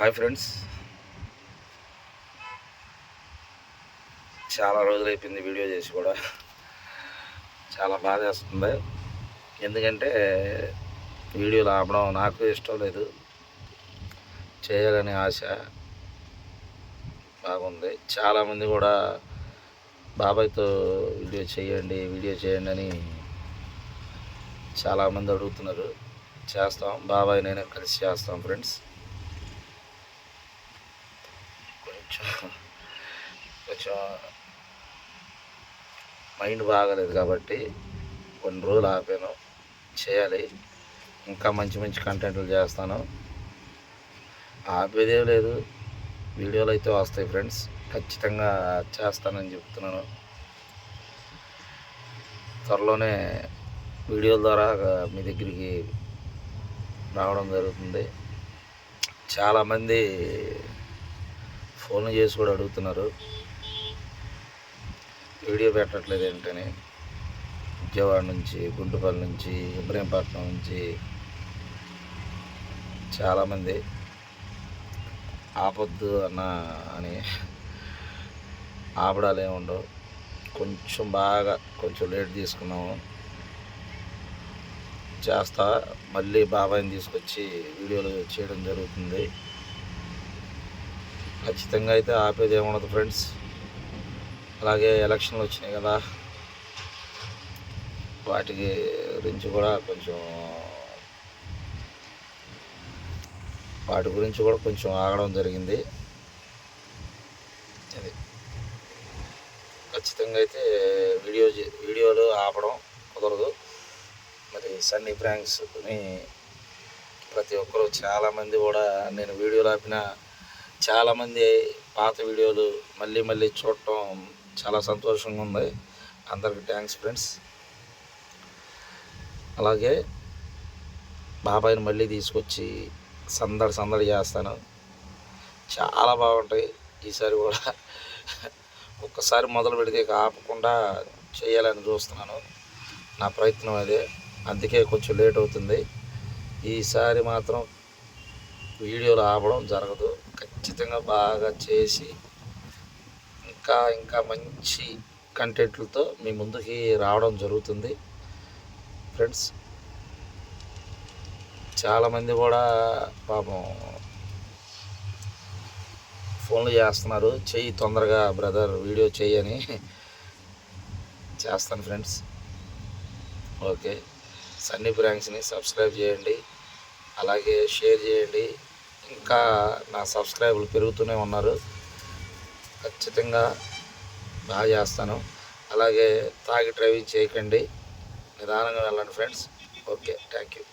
Hi friends. చాలా రోజులు అయిపోయింది వీడియో చేసి కూడా. చాలా బాధ వేస్తుంది. ఎందుకంటే వీడియోలు ఆపడం నాకు ఇష్టం లేదు. చేయాలనే ఆశ బాగుంది. చాలామంది కూడా బాబాయ్తో వీడియో చేయండి వీడియో చేయండి అని చాలామంది అడుగుతున్నారు. చేస్తాం. బాబాయ్ నేను కలిసి చేస్తాం ఫ్రెండ్స్. కొంచెం కొంచెం మైండ్ బాగాలేదు కాబట్టి కొన్ని రోజులు ఆపాను. చేయాలి. ఇంకా మంచి మంచి కంటెంట్లు చేస్తాను. ఆపేదేం లేదు. వీడియోలు అయితే వస్తాయి ఫ్రెండ్స్. ఖచ్చితంగా చేస్తానని చెప్తున్నాను. త్వరలోనే వీడియోల ద్వారా మీ దగ్గరికి రావడం జరుగుతుంది. చాలామంది ఫోన్ చేసి కూడా అడుగుతున్నారు. వీడియో పెట్టట్లేదు ఏంటని. విజయవాడ నుంచి గుంటుపల్లి నుంచి ఇబ్రహీంపట్నం నుంచి చాలామంది ఆపొద్దు అన్న అని ఆపడాలు ఏమి ఉండవు. కొంచెం బాగా కొంచెం లేట్ తీసుకున్నాము. చేస్తా. మళ్ళీ బాబాయ్ని తీసుకొచ్చి వీడియోలు చేయడం జరుగుతుంది. ఖచ్చితంగా అయితే ఆపేది ఏముండదు ఫ్రెండ్స్. అలాగే ఎలక్షన్లు వచ్చినాయి కదా. వాటి గురించి కూడా కొంచెం వాటి గురించి కూడా కొంచెం ఆగడం జరిగింది. అది. ఖచ్చితంగా అయితే వీడియో వీడియోలు ఆపడం కుదరదు. మరి సన్నీ ప్రాంక్స్ని ప్రతి ఒక్కరు చాలామంది కూడా నేను వీడియోలు ఆపిన చాలామంది పాత వీడియోలు మళ్ళీ మళ్ళీ చూడటం చాలా సంతోషంగా ఉంది. అందరికి థ్యాంక్స్ ఫ్రెండ్స్ అలాగే బాబాయ్ని మళ్ళీ తీసుకొచ్చి సందడి సందడి చేస్తాను. చాలా బాగుంటాయి. ఈసారి కూడా ఒక్కసారి మొదలు పెడితే ఆపకుండా చేయాలని చూస్తున్నాను. నా ప్రయత్నం అదే. అందుకే కొంచెం లేట్ అవుతుంది. ఈసారి మాత్రం వీడియోలు ఆపడం జరగదు. ఖచ్చితంగా బాగా చేసి ఇంకా ఇంకా మంచి కంటెంట్లతో మీ ముందుకి రావడం జరుగుతుంది. ఫ్రెండ్స్ చాలామంది కూడా పాపం ఫోన్లు చేస్తున్నారు. చెయ్యి తొందరగా బ్రదర్ వీడియో చేయని చేస్తాను ఫ్రెండ్స్. ఓకే. సన్నీ ప్రాంక్స్ని సబ్స్క్రైబ్ చేయండి. అలాగే షేర్ చేయండి. ఇంకా నా సబ్స్క్రైబర్లు పెరుగుతూనే ఉన్నారు. ఖచ్చితంగా బాగా చేస్తాను. అలాగే తాగి డ్రైవింగ్ చేయకండి. నిదానంగా వెళ్ళండి ఫ్రెండ్స్. Okay thank you.